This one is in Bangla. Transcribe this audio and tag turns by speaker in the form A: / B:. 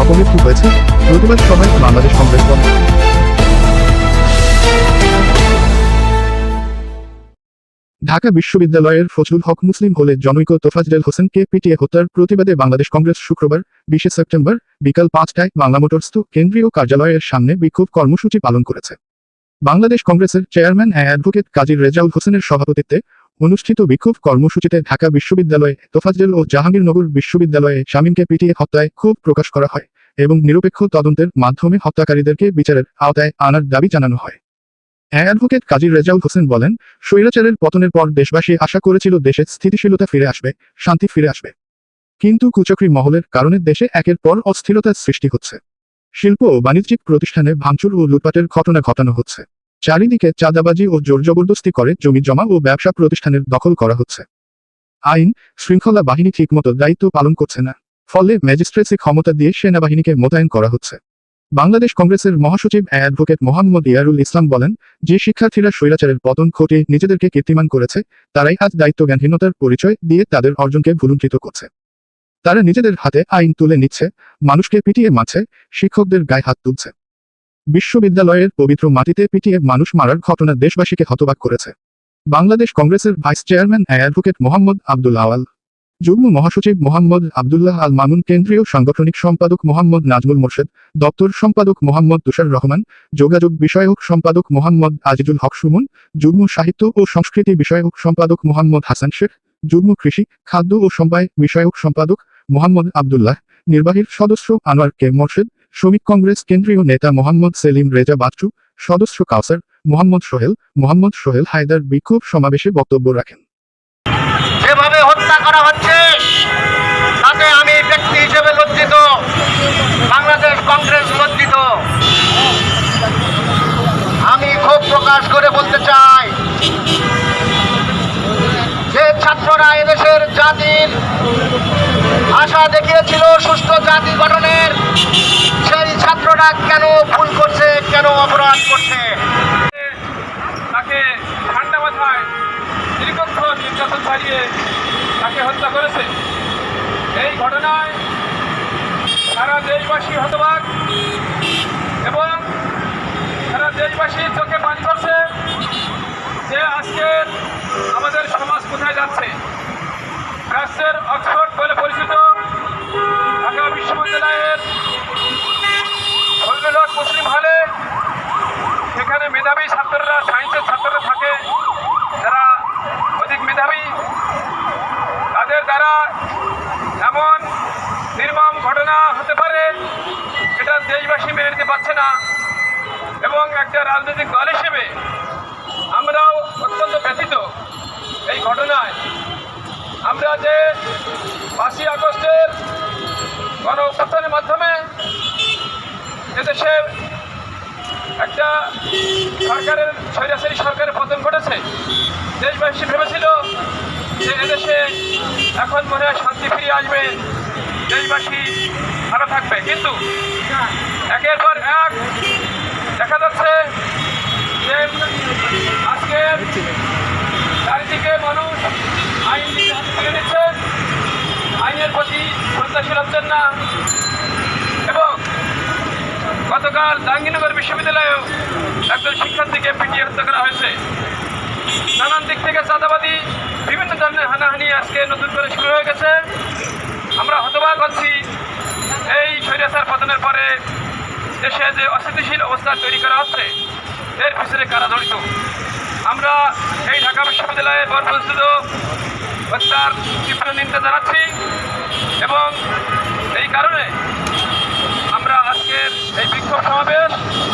A: অপমৃত্যু হয়েছে। প্রতিবাদ সভায় বাংলাদেশ কংগ্রেস ঢাকা বিশ্ববিদ্যালয়ের ফজলুল হক মুসলিম হলে জনৈক তোফাজ্জেল হোসেনকে পিটিয়ে হত্যার প্রতিবাদে বাংলাদেশ কংগ্রেস শুক্রবার, বিশে সেপ্টেম্বর, বিকাল পাঁচটায় বাংলা মোটরস্থ কেন্দ্রীয় কার্যালয়ের সামনে বিক্ষোভ কর্মসূচি পালন করেছে। বাংলাদেশ কংগ্রেসের চেয়ারম্যান অ্যাডভোকেট কাজী রেজাউল হোসেনের সভাপতিত্বে অনুষ্ঠিত বিক্ষোভ কর্মসূচিতে ঢাকা বিশ্ববিদ্যালয়ে তোফাজ্জেল ও জাহাঙ্গীরনগর বিশ্ববিদ্যালয়ে শামীমকে পিটিয়ে হত্যায় ক্ষোভ প্রকাশ করা হয় এবং নিরপেক্ষ তদন্তের মাধ্যমে হত্যাকারীদেরকে বিচারের আওতায় আনার দাবি জানানো হয়। অ্যাডভোকেট কাজী রেজাউল হোসেন বলেন, স্বৈরাচারের পতনের পর দেশবাসী আশা করেছিল দেশে স্থিতিশীলতা ফিরে আসবে, শান্তি ফিরে আসবে। কিন্তু কুচক্রী মহলের কারণে দেশে একের পর অস্থিরতার সৃষ্টি হচ্ছে। শিল্প ও বাণিজ্যিক প্রতিষ্ঠানে ভাঙচুর ও লুটপাটের ঘটনা ঘটানো হচ্ছে। চারিদিকে চাঁদাবাজি ও জোর জবরদস্তি করে জমি জমা ও ব্যবসা প্রতিষ্ঠানের দখল করা হচ্ছে। আইন, শৃঙ্খলা বাহিনী ঠিকমতো দায়িত্ব পালন করছে না। ফলে ম্যাজিস্ট্রেসি ক্ষমতা দিয়ে সেনাবাহিনীকে মোতায়েন করা হচ্ছে। বাংলাদেশ কংগ্রেসের মহাসচিব অ্যাডভোকেট মোহাম্মদ ইয়ারুল ইসলাম বলেন, যে শিক্ষার্থীরা স্বৈরাচারের পতন ঘটিয়ে নিজেদেরকে কীর্তিমান করেছে, তারাই আজ দায়িত্বজ্ঞানহীনতার পরিচয় দিয়ে তাদের অর্জনকে ভুলুণ্ঠিত করছে। তারা নিজেদের হাতে আইন তুলে নিচ্ছে, মানুষকে পিটিয়ে মাছে শিক্ষকদের গায়ে হাত তুলছে। বিশ্ববিদ্যালয়ের পবিত্র মাটিতে পিটিয়ে মানুষ মারার ঘটনা দেশবাসীকে হতবাক করেছে। বাংলাদেশ কংগ্রেসের vice chairman advocate Mohammad Abdul Awal, যুগ্ম মহাসচিব মোহাম্মদ আবদুল্লাহ আল মামুন, কেন্দ্রীয় সাংগঠনিক সম্পাদক মোহাম্মদ নাজমুল মোর্শেদ, দপ্তর সম্পাদক মোহাম্মদ তুষার রহমান, যোগাযোগ বিষয়ক সম্পাদক মোহাম্মদ আজিজুল হক সুমন, যুগ্ম সাহিত্য ও সংস্কৃতি বিষয়ক সম্পাদক মোহাম্মদ হাসান শেখ, যুগ্ম কৃষি, খাদ্য ও সমবায় বিষয়ক সম্পাদক মোহাম্মদ আবদুল্লাহ, নির্বাহীর সদস্য আনোয়ার কে মোর্শেদ শ্রমিক কংগ্রেস কেন্দ্রীয় নেতা মোহাম্মদ সেলিম রেজা বাচ্চু, সদস্য কাউসার, মোহাম্মদ সোহেল মোহাম্মদ সোহেল হায়দার বিক্ষোভ সমাবেশে বক্তব্য রাখেন।
B: যেভাবে হত্যা করা হচ্ছে, তাতে আমি ব্যক্তি হিসেবে লজ্জিত, বাংলাদেশ কংগ্রেস লজ্জিত। আমি ক্ষোভ প্রকাশ করে বলতে চাই, যে ছাত্ররা এদেশের জাতির আশা দেখিয়েছিল সুস্থ জাতি গঠনের। সেই ছাত্ররা কেন ভুল করছে, কেন অপরাধ করছে?
C: তাকে ঠান্ডা মাথায় নিরপেক্ষ নির্যাতন চালিয়ে তাকে হত্যা করেছে। এই ঘটনায় সারা দেশবাসী হতবাক এবং সারা দেশবাসী চোখে পানি করছে যে আজকে আমাদের সমাজ কোথায় যাচ্ছে রাষ্ট্রের অক্সফোর্ড বলে পরিচিত ঢাকা বিশ্ববিদ্যালয়ের ফজলুল হক মুসলিম হলে সেখানে মেধাবী ছাত্ররা সায়েন্সের ছাত্ররা থাকে, যারা অধিক মেধাবী, তাদের দ্বারা এমন নির্মম ঘটনা হতে পারে এটা দেশবাসী মেনে নিতে পারছে না। এবং একটা রাজনৈতিক দল হিসেবে আমরাও অত্যন্ত ব্যথিত এই ঘটনায়। আমরা যে পাঁচই আগস্টের গণ মাধ্যমে এদেশের একটা সরকারের স্বৈরাচারী সরকারের পতন ঘটেছে। দেশবাসী ভেবেছিল যে এদেশে এখন মনে হয় শান্তি ফিরে আসবে, দেশবাসী ভালো থাকবে। কিন্তু একের পর এক দেখা যাচ্ছে যে আজকে চারিদিকে মানুষ আইন নিজের হাতে তুলে নিচ্ছে আইনের প্রতি শ্রদ্ধাশীল হচ্ছেন না এবং গতকাল জাহাঙ্গীরনগর বিশ্ববিদ্যালয়েও একজন শিক্ষার্থীকে পিটিয়ে হত্যা করা হয়েছে। নানান দিক থেকে চাঁদাবাদী বিভিন্ন ধরনের হানাহানি আজকে নতুন করে শুরু হয়ে গেছে। আমরা হতবাক হচ্ছি এই স্বৈরাচার পতনের পরে দেশে যে অস্থিতিশীল অবস্থা তৈরি করা হচ্ছে, এর পিছনে কারা জড়িত? আমরা এই ঢাকা বিশ্ববিদ্যালয়ে বর্বস্থিত হত্যার তীব্র নিন্দা জানাচ্ছি এবং শিক্ষক সমাবেশ